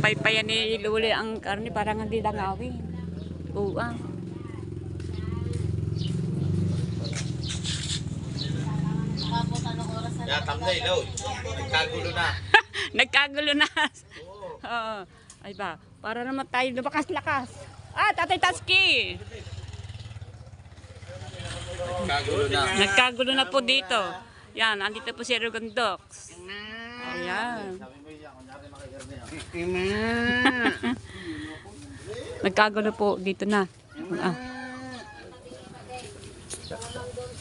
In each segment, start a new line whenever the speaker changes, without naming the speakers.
Pinapaypayan ni Luli ang karne parang hindi langawin. Oo ah.
Ya, thumbnail, oh. Nagkagulo na.
Nagkagulo na. Oo. Ay ba, para naman tayo lumakas-lakas. Ah, Tatay Taski!
Nagkagulo na.
Nagkagulo na po dito. Yan, andito po si Rogandox. Ayan. Nagkagulo po dito na. Ah.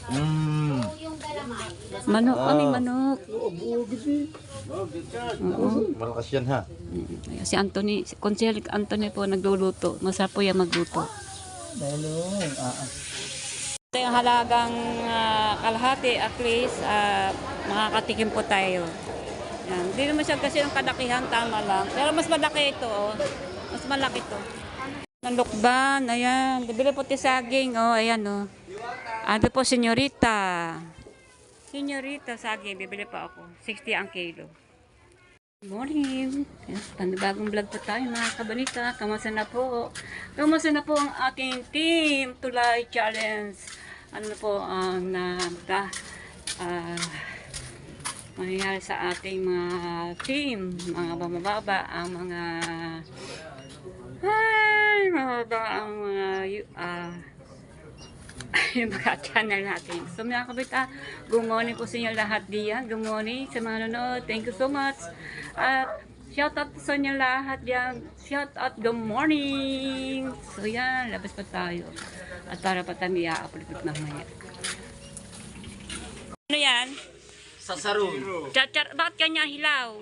Mm.
Manok kami, manok. Oo.
Malakas yan, ha?
Si Anthony, si Consel Anthony po nagluluto. Masarap po yan magluto. Ito yung halagang ah, kalahati, at least ah, makakatikim po tayo. Yan. Hindi naman siya kasi yung kalakihan, tama lang. Pero mas malaki ito, oh. Mas malaki to. Ang lukban, ayan. Bibili po saging, oh, ayan, oh. Ano po, senyorita. Senyorita, saging, bibili pa ako. 60 ang kilo. Good morning. Panibagong vlog po tayo mga kabalita. Kamusta na po? Kamusta na po ang ating team Tulay Challenge? Ano po ang na ah, mangyayari sa ating mga team, mga bumababa, ang mga ay, mababa ang mga ah, yung mga channel natin. So mga kabita, good morning po sa inyo lahat diyan. Good morning sa mga nanonood. Thank you so much. At shout out sa inyo lahat diyan. Shout out good morning. So yan, labas pa tayo. At para pa tayo i-upload mamaya. Ano yan?
Sasarong.
Chachar, bakit kanya hilaw?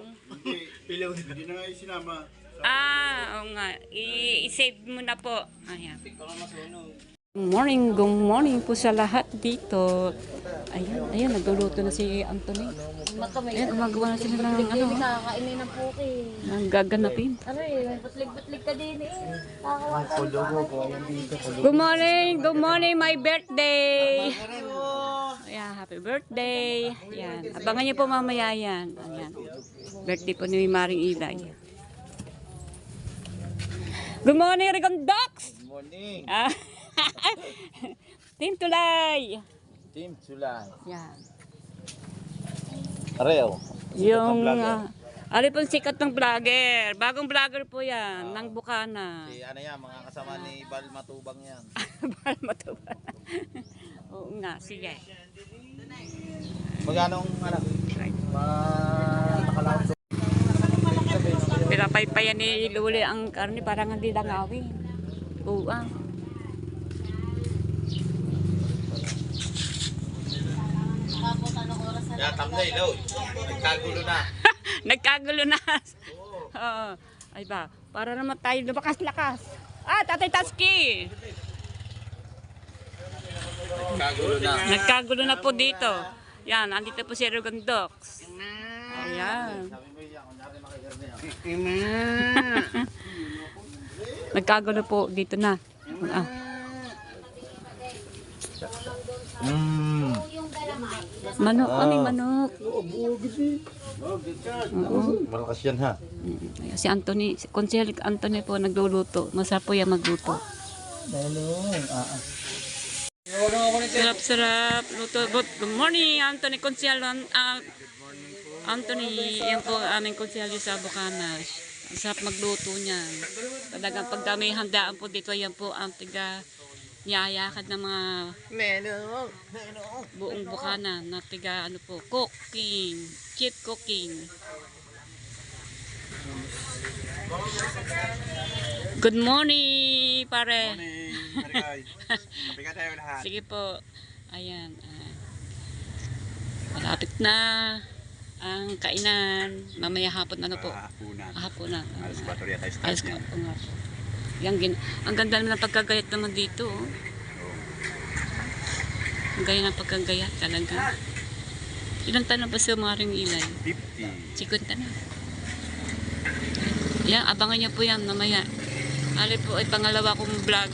Pilaw na. Hindi na nga isinama.
Ah, oo nga. I- I-save mo na po. Ayan. Good morning, good morning po sa lahat dito. Ayan, ayan, nagluluto na si Anthony. Ayan, umagawa na sila ng ano,
Nakakainin ng puki.
ng gaganapin.
Ano eh, butlig-butlig ka din eh.
Good morning, good morning, my birthday. Ayan, happy birthday. Ayan, abangan niyo po mamaya yan. Ayan, birthday po ni Maring Ilay. Good morning, Rigon Docs!
Good morning.
Ah, Team Tulay!
Team Sulan.
Yan.
Areo.
Yung, uh, ali pong sikat ng vlogger. Bagong vlogger po yan, ng Bukana.
Si ano yan, mga kasama ni Bal Matubang yan.
Para matuwa. Oo nga, sige.
Magkano ang anak? Ma... Nakalawin sa...
Pinapaypayan ni Luli ang karne, parang hindi langawin. Oo ah.
Oras na
oh. Nagkagulo na.
Nagkagulo na. Oo. Ay ba, para naman tayo lumakas-lakas. Ah, Tatay Taski!
Nagkagulo na.
Nagkagulo na po dito. Yan, andito po si Rogandox. Ayan. Nagkagulo po dito na. Ah.
Mm.
Manok kami, manok.
Malakas yan, ha?
Si Anthony, si Consel Anthony po nagluluto. Masarap po yan magluto. Sarap, sarap. Luto. Good good morning, Anthony Consel. Uh, Anthony, yan po aming konsyali sa Bukanas. Ang sarap magluto niyan. Talagang pag handaan po dito, yan po ang tiga Yayakad ng mga Melon. buong bukana na tiga ano po, cooking, cheat cooking. Good morning, pare.
good Morning, Marikoy. Bigat tayo lahat.
Sige po. Ayan. Uh, malapit na ang kainan. Mamaya hapon ano po?
Ah, Hapunan.
Hapunan. Ah,
Alas 4 yata start
Alas Yang gin ang ganda naman ng pagkagayat naman dito. Oh. Ang gaya ng pagkagayat talaga. Ilang tanong ba sa mga ring ilay?
50.
Sikon tanong. Yan, abangan niyo po yan mamaya. Alay po ay pangalawa kong vlog.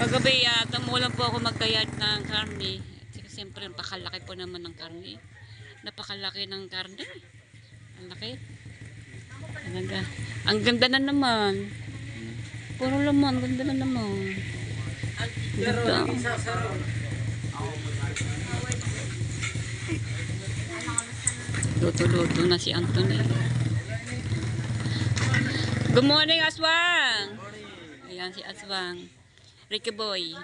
Paggabi, uh, tumulang po ako magkayat ng karne. Siyempre, napakalaki po naman ng karne. Napakalaki ng karne. Ang laki. Ang Talaga. Ang ganda na naman. Puro laman, ganda na naman. Ganda. Luto-luto na si Anthony. Good morning, Aswang! Ayan si Aswang. Ricky Boy.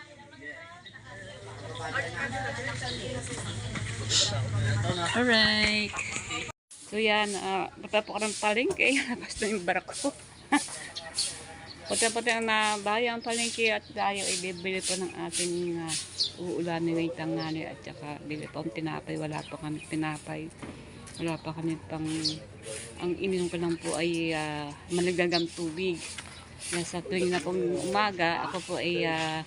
Alright. So yan, uh, matapok ng palengke. Labas na yung barako. Pati-pati ang nabahay ang palengke at tayo ay bibili po ng ating uh, uulanin ngayong tanghali at saka bili pa ang tinapay. Wala pa kami tinapay. Wala pa kami pang... Ang ininom ko lang po ay uh, maligagang tubig. Kaya sa tuwing na pong umaga, ako po ay ah,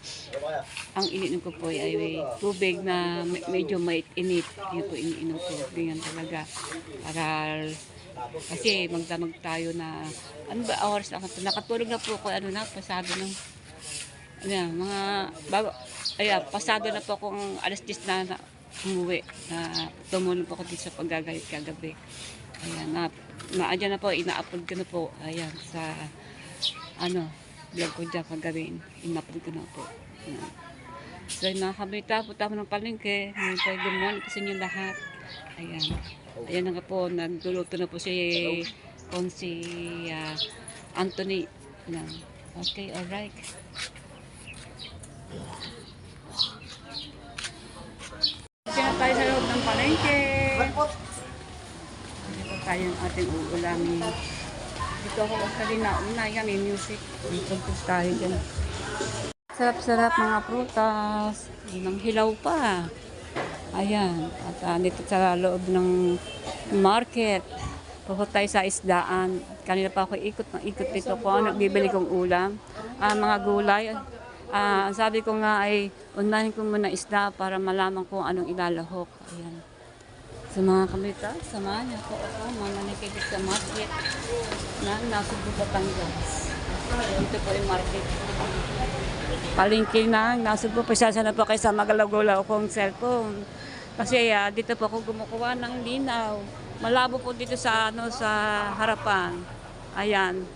ang ininom ko po ay, ay tubig na me- medyo mait init. Yun po iniinom ko. Ganyan talaga. Para kasi magdamag tayo na ano ba hours na nakatulog na po ako ano na pasado ng ano yan, mga bago ay ah, pasado na po akong alas 10 na, na umuwi na tumulong po ako dito sa paggagalit kagabi ayan na naadyan na po ina-upload ko na po ayan sa ano vlog ko dyan kagabi ina-upload ko na po ayan. So, mga kabita, punta ko ng palengke. Po, good morning po sa inyo lahat. Ayan. Ayan na nga po, nagluluto na po si kung si ah, Anthony. Ayan. Okay, alright. Kaya tayo sa loob ng palengke. Dito tayo ang ating uulamin. Dito ako kanina, una yan, may music. Dito tayo dyan. Sarap-sarap mga prutas. Inang hilaw pa. Ayan. At ah, dito sa loob ng market. Pupunta tayo sa isdaan. Kanina pa ako ikot ng ikot dito kung ano bibili kong ulam. Ah, mga gulay. Ang sabi ko nga ay unahin ko muna isda para malaman kung anong ilalahok. Ayan. Sa mga kamita, samahan niyo po ako mamanikid sa market na nasa Batangas. Dito po yung market palengke na, nasa po, pasasya na po kayo sa magalaw-gulaw kong cellphone. Kasi ah, dito po ako gumukuha ng linaw. Malabo po dito sa ano sa harapan. Ayan.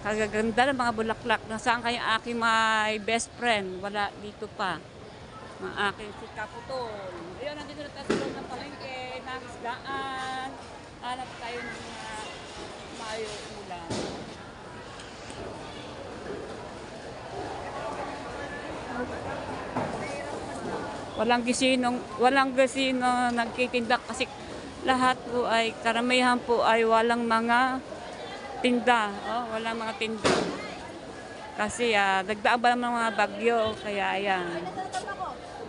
Kagaganda ng mga bulaklak. Nasaan kayo aking my best friend? Wala dito pa. Mga aking si Kaputol. Ayun, nandito na tayo ng palengke, ng isdaan. Hanap tayo ng mga mayo ulam. Walang gisinong, walang gisino nagtitinda kasi lahat po ay, karamihan po ay walang mga tinda. Oh, walang mga tinda. Kasi ah, nagdaan ba ng mga bagyo, kaya ayan.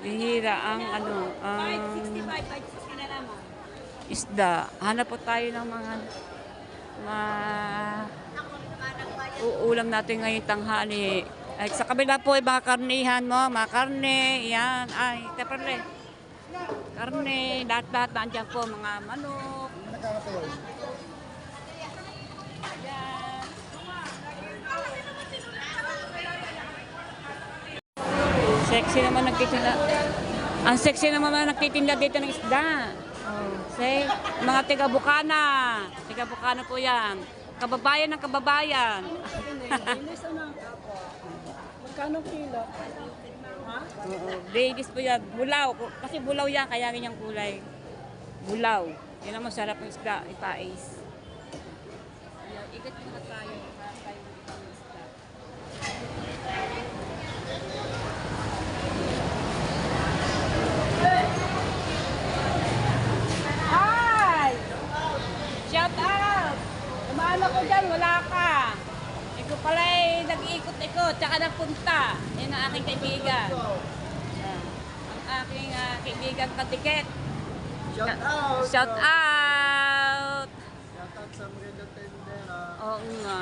Bihira ang ano, ang isda. Hanap po tayo ng mga ma uulam natin ngayong tanghali. Ay, sa kabila po ay mga karnihan mo, mga karne, yan. Ay, teperle. Karne, lahat-lahat nandiyan po, mga manok. Sexy naman nagtitinda. Ang sexy naman na nagtitinda dito ng isda. Say, mga tiga Bukana. Tiga Bukana po yan. Kababayan ng kababayan.
Magkano kilo?
Oo, ladies po yan. Bulaw. Kasi bulaw yan, kaya ganyang kulay. Bulaw. Yan ang masarap ng isda, ipais. Ikot muna tayo. Hanap tayo ng ibang isda. Hi! Shout out! Tumaan ako dyan, wala ka. Ikaw pala ay nag-iikot-ikot, tsaka nagpunta. Yan ang aking kaibigan. Ah, ang aking ah, kaibigan katiket.
Shout out!
Shout out!
Shout out sa mga tendera.
Oo nga.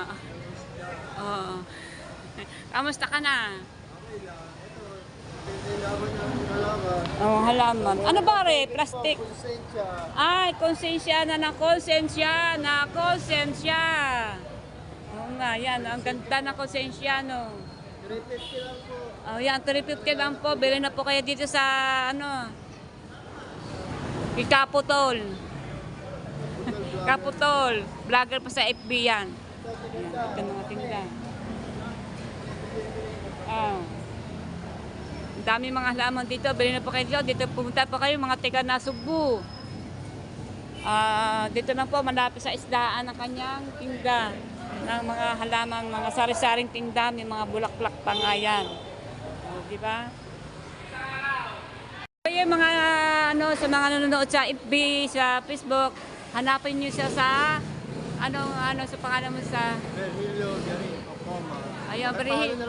Oo. Kamusta ka na?
Okay lang. Ito, tendera ng halaman.
Oh, halaman. Ano ba re? Plastic. Ay, konsensya na ng konsensya na konsensya. Oo nga, yan. Ang ganda ng konsensya, no.
350 lang po.
Oh, yan, 350 lang po. Bili na po kayo dito sa, ano, Ikaputol.
Google
Kaputol. Vlogger pa sa FB yan. Ayan, ito mga tinda. Ah. Ang dami mga halaman dito. Bili na po kayo dito. Dito pumunta pa kayo mga tiga na Subo. Ah, dito na po malapit sa isdaan ng kanyang tinda ng mga halaman, mga sari-saring tinda, may mga bulaklak pa nga yan. O, di ba? So, yung mga ano sa mga nanonood sa FB, sa Facebook, hanapin niyo siya sa ano ano sa pangalan mo sa
Virgilio Gary, Okoma.
Ayan,
Ay,
Virgil-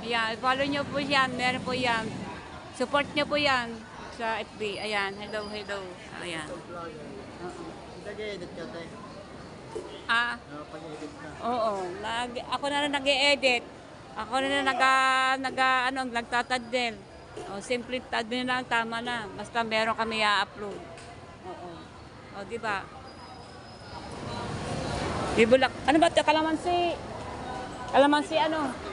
na lang
Ayan, follow niyo po yan, meron po yan. Support niyo po yan sa FB. Ayan, hello, hello. Ayan.
Nag-edit ka tayo.
Ah,
Nakapag-edit na.
oo. Nag, ako na rin nag-edit. Ako na rin nag, nag, ano, nagtatadel. O, simple tadel lang, tama na. Basta meron kami i-upload. Oo. O, di ba? Di bulak. Ano ba ito? Kalamansi. Kalamansi ano?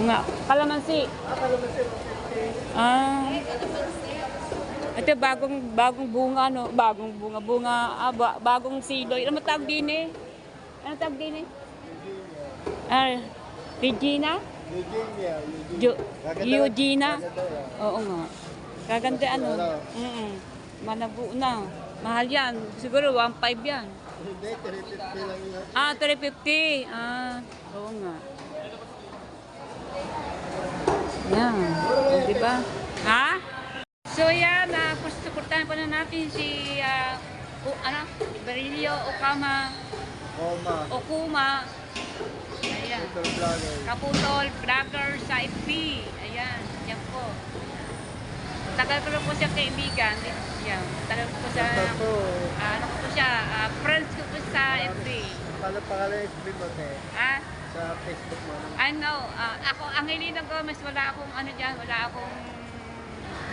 Nga, kalamansi. Ah. Ito bagong bagong bunga no, bagong bunga bunga ah, ba- bagong siloy. Ano tawag din eh? Ano tawag din eh? Ah, Regina?
Eugenia.
Jo
Gaganda-
Eugenia?
yan.
Oo nga. Kaganda ano? Mm Malabo na. Mahal yan. Siguro 1.5 yan.
Hindi, 350 lang yun.
Ah, 350. Ah, oo nga. Yan. O, di ba? Ha? So yan, uh, suportahan pa na natin si ah, o, ano, Berilio Okama,
Okoma.
Okuma. Ayan. Kaputol, vlogger sa FB. Ayan, yan po. Tagal ko po siya kaibigan. Yan, tagal ko po siya,
Ito po.
ah, ano ko po siya, ah, friends ko po sa FB.
Paano pangalan FB mo, te?
Ah,
Sa Facebook mo.
ano, ah, ako, Angelina Gomez, wala akong ano dyan, wala akong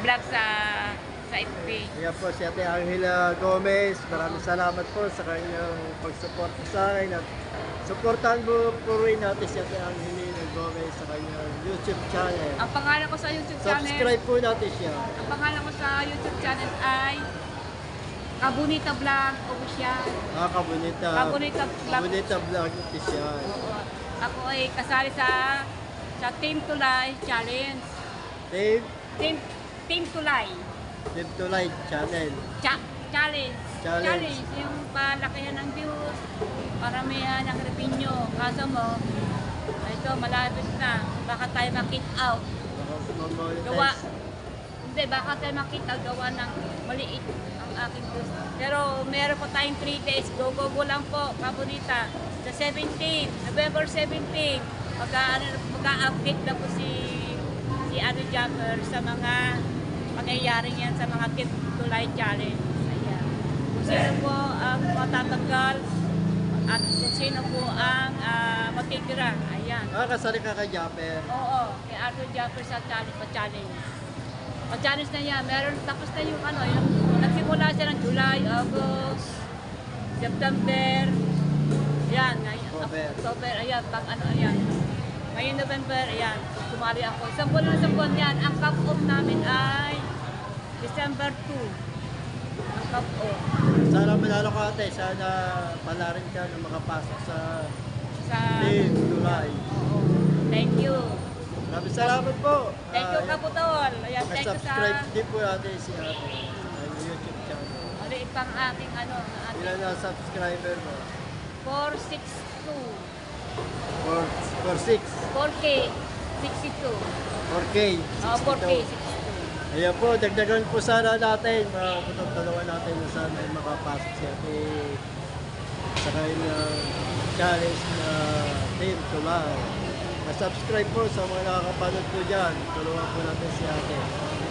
vlog sa sa FB.
Ayan po si Ate Angela Gomez. Maraming salamat po sa kanyang pagsuporta sa akin at supportahan mo po rin natin si Ate Angelina Gomez sa kanyang YouTube channel.
Ang pangalan ko sa YouTube channel,
Subscribe po natin siya.
ang pangalan ko sa YouTube channel ay Kabunita Vlog Official.
Ah, kabunita.
Kabunita Vlog.
Kabunita vlog.
Oo. Ako ay kasali sa sa Team Tulay Challenge.
Dave,
Team Team Tulay
to Light channel.
Cha- Challenge.
Challenge.
Yung palakihan ng views, paramihan ng revenue. Kaso mo, ito malapit na. Baka tayo makit out. Gawa. Hindi, baka tayo makita gawa ng maliit ang aking views. Pero meron po tayong 3 days. Go, go, go lang po, kabunita. Sa 17, November 17, mag-a- ano, mag-update na po si si ano Jumper sa mga pangyayari yan sa mga Team Tulay Challenge. Ayan. Kung sino po ang matatanggal at kung sino po ang ah, matitira. Ayan.
Ah, kasali ka kay Japper.
Oo, kay Arthur Jumper sa challenge, pa-challenge. Pa-challenge na yan. Meron, tapos na yung ano, yung nagsimula siya ng July, August, September, yan, ngayon,
October.
October, ayan, pag ano, ayan. Ngayon November, ayan, sumali ako. Isang buwan na isang buwan yan. Ang cut-off namin ay December 2. Ang cut-off.
Sana manalo ka ate. Sana pala rin ka na makapasok sa
Sa,
Team
oo. Thank you.
Maraming salamat po.
Thank you,
Ah,
Kaputol. Ayan, thank you sa...
subscribe din po natin si ate. YouTube channel.
Maliit pang aking ano, ating
Ilan na subscriber mo?
462.
4, 4, 6.
4K 62.
4K.
Oo, 4K
62.
62.
Ayan po, dagdagan po sana natin. Mga tutulungan natin na sana ay makapasok si ate sa kanyang challenge na Team Tulay. subscribe po sa mga nakakapanood po dyan. Tulungan po natin si ate.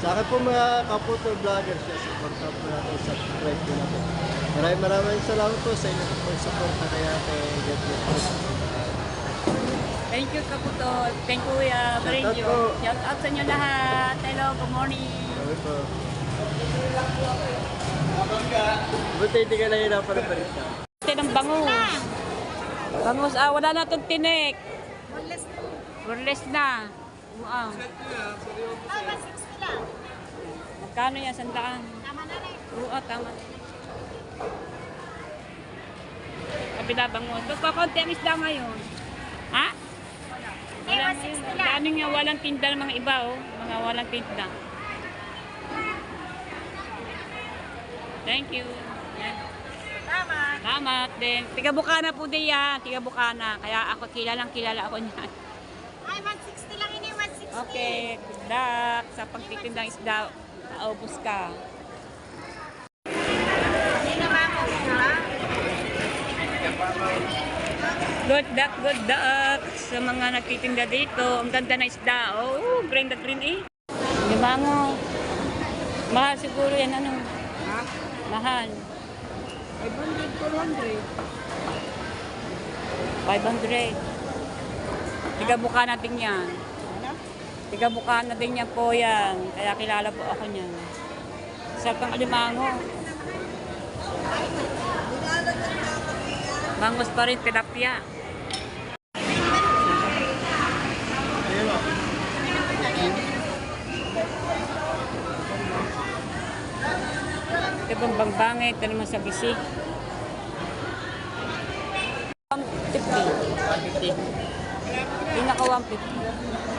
Sa akin po mga kaputo vloggers, siya supportan po natin, subscribe po natin. Maraming maraming salamat po sa inyong po support na kay. God bless po.
Thank you, Kaputol. Thank you, Kuya
po.
Shout out sa inyo lahat. Hello, good morning.
Okay po. Buti hindi ka nahihirapan ng balita.
Ito ng bangus. Bangus, ah, wala na itong tinik. Burles na. Wow. Magkano yan? Sandaan.
Tama na na.
Oo, tama. Kabila bangus. Magkakonti ang isda ngayon. Ha?
Eh,
Wala
160
ngayon.
lang.
Daming nga walang tinda ng mga iba, oh. Mga walang tinda. Thank you. Yan.
Tama.
Salamat din. Tiga Bukana po din yan. Tiga Bukana. Kaya ako kilalang kilala ako niyan.
Ay, 160 lang ini, 160.
Okay. Good luck sa pagtitindang isda. Naubos ka.
Hindi naman ako ha?
Good luck, good luck sa mga nagtitinda dito. Ang ganda na isda. Oh, green na green eh. Di ba nga? Mahal siguro yan ano?
Ha?
Mahal.
500, 400.
500. Tiga Bukana din yan.
Ano?
Tiga Bukana din yan po yan. Kaya kilala po ako niyan. Sarap ang alimango. Bangus pa rin, tilapia. Ito bang bangbangit, ito naman sa bisi. 150.
150.
Pinaka 150.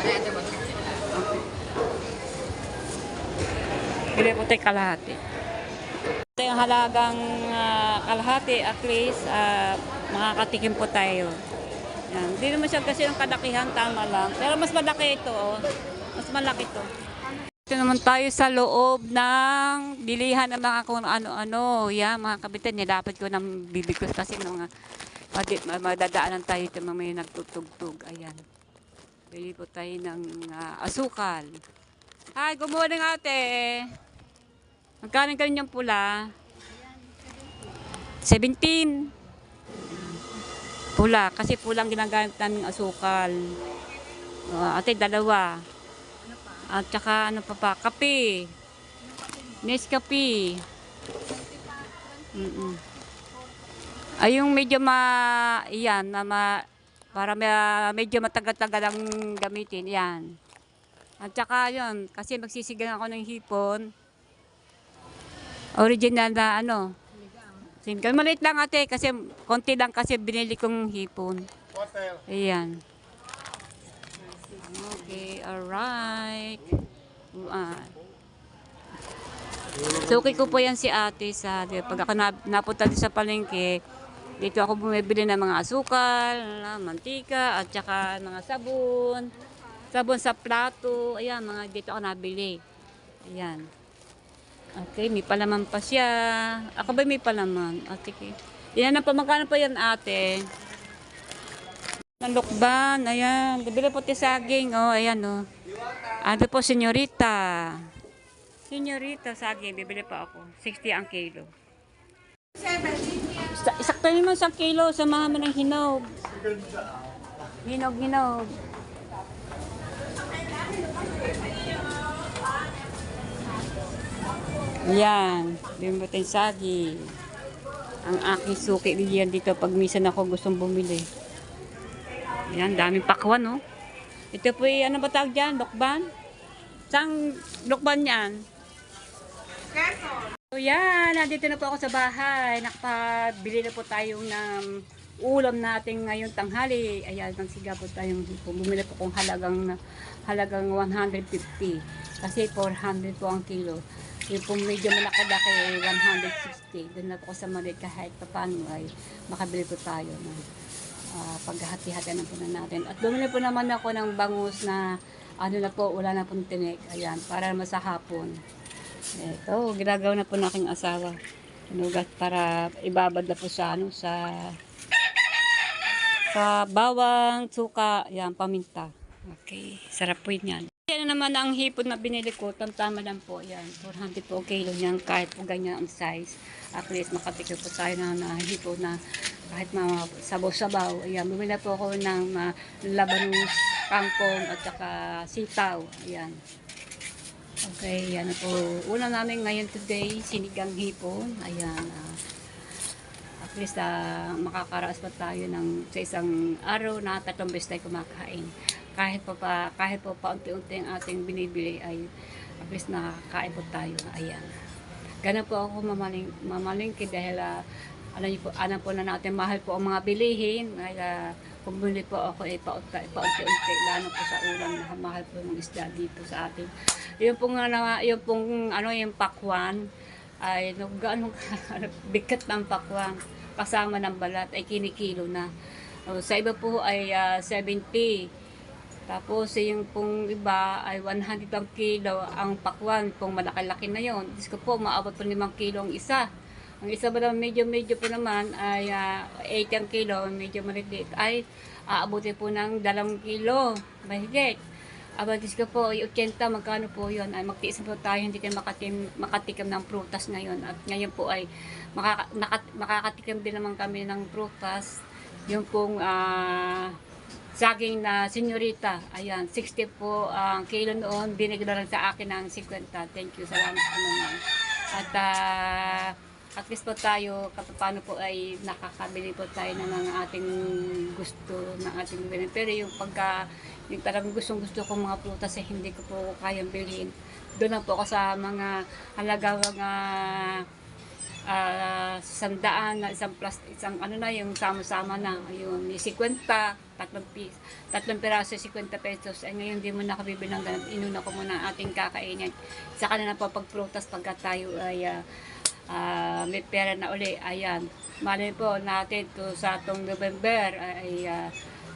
Bili po tayo kalahati. Ito yung halagang ah, kalahati, at least ah, makakatikim po tayo. Yan. Hindi naman siya kasi yung kalakihan, tama lang. Pero mas malaki ito, oh. Mas malaki ito. Ito naman tayo sa loob ng bilihan ng mga kung ano-ano. Yan, mga kabitan, nilapit ko ng bibig ko kasi nung uh, madadaanan tayo ito mga may nagtutugtog. Ayan. Bili po tayo ng ah, asukal. Hi, good morning ate. Magkano kanyang pula? 17. Pula, kasi pulang ginagamit namin asukal. Ah, ate, dalawa. At saka ano pa pa, kape. Nescafe. Mm Ay, yung medyo ma, yan, na ma, para medyo matagal-tagal ang gamitin, yan. At saka yun, kasi magsisigang ako ng hipon. Original na ano. Singgan maliit lang ate, kasi konti lang kasi binili kong hipon. Ayan. Okay, alright. Uh, Suki ko po yan si ate sa, pag ako na, napunta din sa palengke, dito ako bumibili ng mga asukal, mantika, at saka mga sabon, sabon sa plato, ayan, mga dito ako nabili. Ayan. Okay, may palaman pa siya. Ako ba may palaman? Sige. Yan na pa, magkano pa yan ate? Ang lukban, ayan. Bibili po saging, oh, ayan, oh. Ano po, senyorita. Senyorita, saging, bibili pa ako. 60 ang kilo. Sa, isakto naman sa kilo, samahan mo ng hinog. Hinog, hinog. Yan, po tayong saging. Ang aking suki din yan dito pag misan ako gustong bumili. Yan, daming pakwan, no? Ito po yung, ano ba tawag dyan? Lokban? Saan lokban yan? So yan, nandito na po ako sa bahay. Nakapabili na po tayo ng ulam natin ngayong tanghali. Ayan, magsiga po tayong hipo. Bumili po kong halagang, halagang 150. Kasi 400 po ang kilo. Yung po medyo malaki-laki ay 160. Doon na po sa maliit kahit pa paano ay makabili po tayo ng uh, paghahati-hati na po na natin. At bumili po naman ako ng bangus na ano na po, wala na pong tinik. Ayan, para naman sa hapon. Ito, ginagawa na po ng aking asawa. Nugat para ibabad na po sa ano, sa sa bawang, suka, yan, paminta. Okay, sarap po yan. Yan naman ang hipon na binili ko, tamtama lang po yan. 400 po kilo niyan, kahit po ganyan ang size. At least makatikim po tayo na, na hipon na kahit mga sabaw-sabaw. Ayan, bumili po ako ng uh, labanus, kangkong, at saka sitaw. Ayan. Okay, yan po. Una namin ngayon today, sinigang hipon. Ayan. ah, at least ah, makakaraos pa tayo ng sa isang araw na tatlong beses tayo kumakain. Kahit pa, pa kahit po paunti-unti ang ating binibili ay at least nakakain po tayo. Ayan. Ganun po ako mamaling, mamalingki dahil ah, alam niyo po, alam po na natin mahal po ang mga bilihin. Kaya kung bumili po ako ay paunti- paunti-unti, lalo po sa ulam na mahal po ng isda dito sa atin. Yung pong, ano, yung pong ano, yung pakwan, ay nung gaano bigat ng pakwan kasama ng balat ay kinikilo na. O, sa iba po ay ah, 70. Tapos eh, yung pong iba ay 100 ang kilo ang pakwan, pong malaki-laki na yon. Diyos ko po, maabot po 5 kilo ang isa. Ang isa ba naman medyo-medyo po naman ay ah, 80 ang kilo, medyo maliit ay aabutin po ng 2 kilo, mahigit. Aba, Diyos ko po, yung 80, magkano po yun? Ay, magtiis po tayo, hindi tayo makatim, makatikim ng prutas ngayon. At ngayon po ay makaka, nakat, makakatikim din naman kami ng prutas. Yung pong ah, saging na senyorita, ayan, 60 po ang kilo noon, binigyan lang sa akin ng 50. Thank you, salamat po naman. At ah, at least po tayo, paano po ay nakakabili po tayo ng mga ating gusto, ng ating bilhin. Pero yung pagka, yung talagang gustong gusto ko mga prutas ay hindi ko po kayang bilhin. Doon lang po ako sa mga halaga mga ah sandaan na isang plus isang ano na yung sama-sama na yung 50 tatlong pis tatlong piraso 50 pesos. Ay ngayon di mo na ako bibili ng ganun. Inuna ko muna ang ating kakainin. Sa kanila po pag prutas pagka tayo ay ah, ah, may pera na uli ayan. Malay po natin to sa tong November ay ah,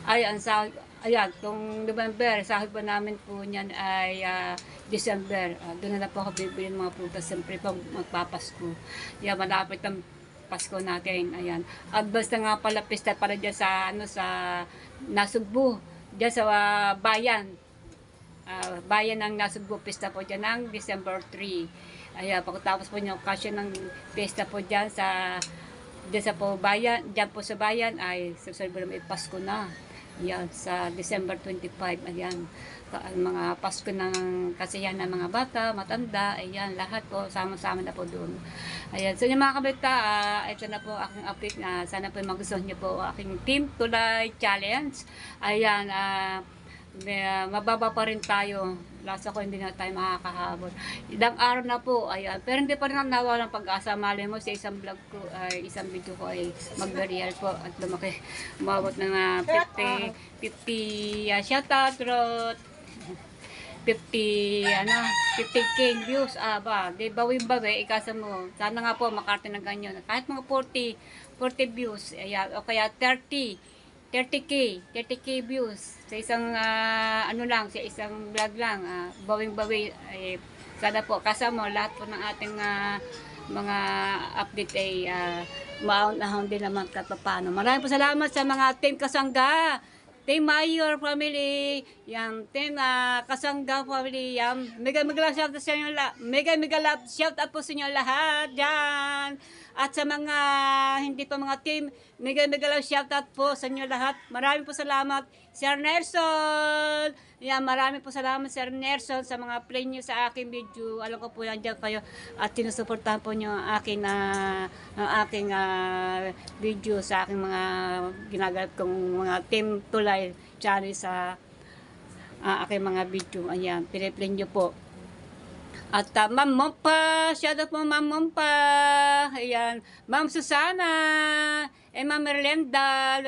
ay ang sa ayan tong November sahod po namin po niyan ay ah, December. Ah, doon na po ako bibili ng mga prutas siyempre po magpapasko. Yan malapit ang Pasko natin ayan. At basta nga pala pista para dyan sa ano sa Nasugbu dyan sa ah, bayan. Ah, bayan ng Nasugbu pista po dyan ng December 3 ayan pagkatapos po niyo okasyon ng pista po dyan sa dyan sa po bayan dyan po sa bayan ay susunod po naman Pasko na yan sa December 25 ayan ang mga Pasko ng kasiyahan ng mga bata matanda ayan lahat po sama-sama na po doon ayan so yung mga kabita ah, ito na po aking update na sana po magustuhan niyo po aking Team Tulay Challenge ayan ah may, ah, mababa pa rin tayo. Lasa ko hindi na tayo makakahabol. Ilang araw na po, ayan. Pero hindi pa rin ako nawalan pag-asa. Mali mo sa isang vlog ko, ay isang video ko ay mag-real po at lumaki. Umabot na nga 50, 50, uh, shout out, Rod. 50, ano, 50k views, ah ba, di bawin bawi, ikasa mo, sana nga po makarte ng ganyan, kahit mga 40, 40 views, ayan, o kaya 30, 30k, 30k views, sa isang, ah, ano lang, sa isang vlog lang, ah, bawing bawi, eh, sana po, kasama lahat po ng ating ah, mga update ay uh, maunahon din naman kahit paano. Maraming po salamat sa mga team kasangga, Team Mayor family, yung team ah, Kasangga family, yung mega mega shout out sa inyo lahat. Mega mega love shout out po sa inyo lahat dyan. At sa mga hindi pa mga team, mega mega love shout out po sa inyo lahat. Maraming po salamat, Sir Nelson. Yan, maraming po salamat, Sir Nelson, sa mga play niyo sa aking video. Alam ko po yan dyan kayo at sinusuportahan po niyo ang aking, ang aking ah, video sa aking mga ginagalap kong mga team tulay channel sa ah, aking mga video. Ayan, piniplay niyo po. At uh, Ma'am Mompa, shout out po Ma'am Mompa. Ayan, Ma'am Susana, eh Ma'am Merlenda,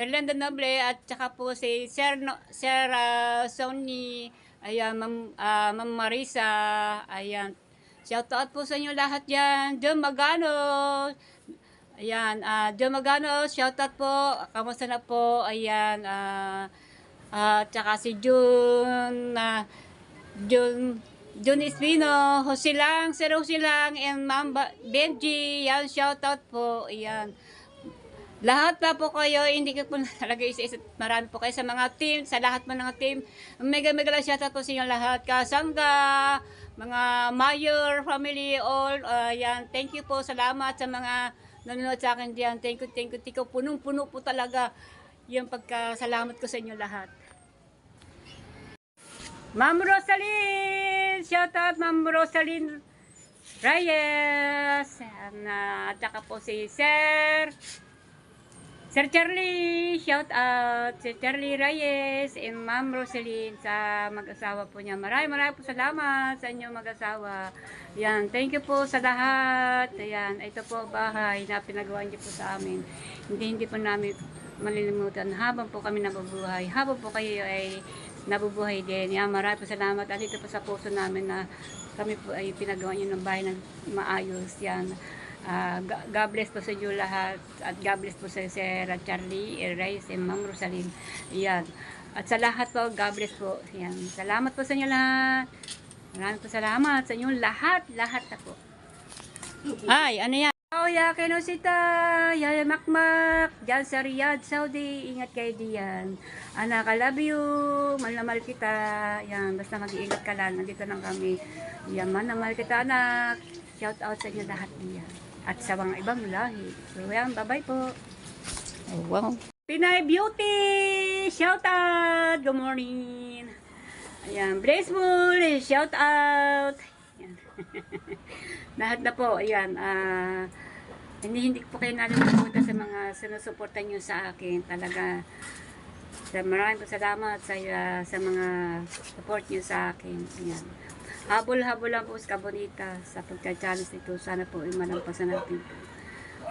Merlenda Noble at saka po si Sir no, Sir ah, Sonny, ayan Ma'am Ma'am Marisa, ayan. Shout out po sa inyo lahat diyan. John Magano. Ayan, ah John Magano, shout out po. Kamusta na po? Ayan, ah at saka si June, na June, June Espino, Jose Lang, Sir Jose Lang, and Ma'am Benji, yan, shout out po, yan. Lahat na po kayo, hindi ko po talaga isa-isa, marami po kayo sa mga team, sa lahat mo ng team. Mega mega lang shout out po sa inyo lahat, kasangga, mga mayor, family, all, uh, yan, thank you po, salamat sa mga nanonood sa akin diyan. Thank you, thank you, thank you. Punong-puno po talaga yung pagkasalamat ko sa inyo lahat. Ma'am Rosaline! Shout out Ma'am Rosaline Reyes! And, uh, at saka po si Sir Sir Charlie, shout out. Sir Charlie Reyes and Ma'am Rosalyn sa mag-asawa po niya. Maraming maraming po salamat sa inyo mag-asawa. Yan, thank you po sa lahat. Ayan, ito po bahay na pinagawa niyo po sa amin. Hindi, hindi po namin malilimutan habang po kami nabubuhay. Habang po kayo ay nabubuhay din. Yan, maraming po salamat. At ito po sa puso namin na kami po ay pinagawa niyo ng bahay ng maayos. Yan. Ga- God bless po sa inyo lahat at God bless po sa Sir Charlie, Rice, and Ma'am Rosalyn. Yan. At sa lahat po, God bless po. Yan. Salamat po sa inyo lahat. Maraming po salamat sa inyo lahat, lahat na po. Ay, ano yan? Oh, ya Kenosita, Yaya Makmak, dyan sa Riyadh, Saudi, ingat kayo diyan. Anak, I love you, mahal kita. Yan, basta mag-iingat ka lang, nandito lang kami. Yan, mahal kita, anak. Shout out sa inyo lahat diyan. At sa mga ibang lahi. So, yan, bye-bye po. Oh, wow. Pinay Beauty! Shout out! Good morning! Ayan, Blissful! Shout out! Ayan. Lahat na po, ayan. ah hindi, hindi po kayo nalimutan sa mga sinusuportan nyo sa akin. Talaga, sa maraming po salamat sa, ah, sa mga support nyo sa akin. Ayan. Habol-habol lang po sa Kabonita sa pagka-challenge nito. Sana po ay malampasan natin po.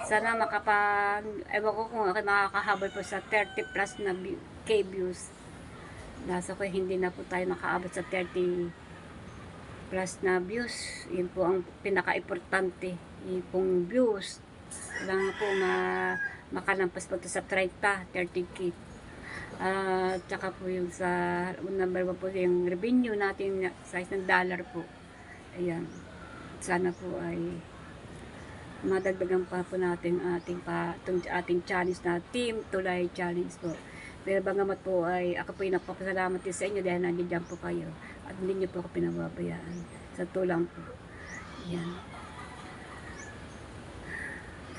Sana makapag, ewan ko kung ako makakahabol po sa 30 plus na K views. Nasa ko hindi na po tayo makaabot sa 30 plus na views. Yun po ang pinaka-importante. Yun pong views. Kailangan po ma makalampas po sa 30, 30k. Ah, tsaka po yung sa number one po yung revenue natin na size ng dollar po. Ayan. Sana po ay madagdagan pa po natin ating pa itong ating challenge na team tulay challenge po. Pero bagamat po ay ako po ay napakasalamat din sa inyo dahil nandiyan po kayo at hindi niyo po ako pinababayaan sa tulang po. Yan.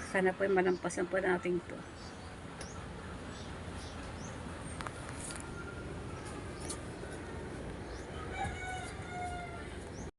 Sana po ay malampasan po natin to.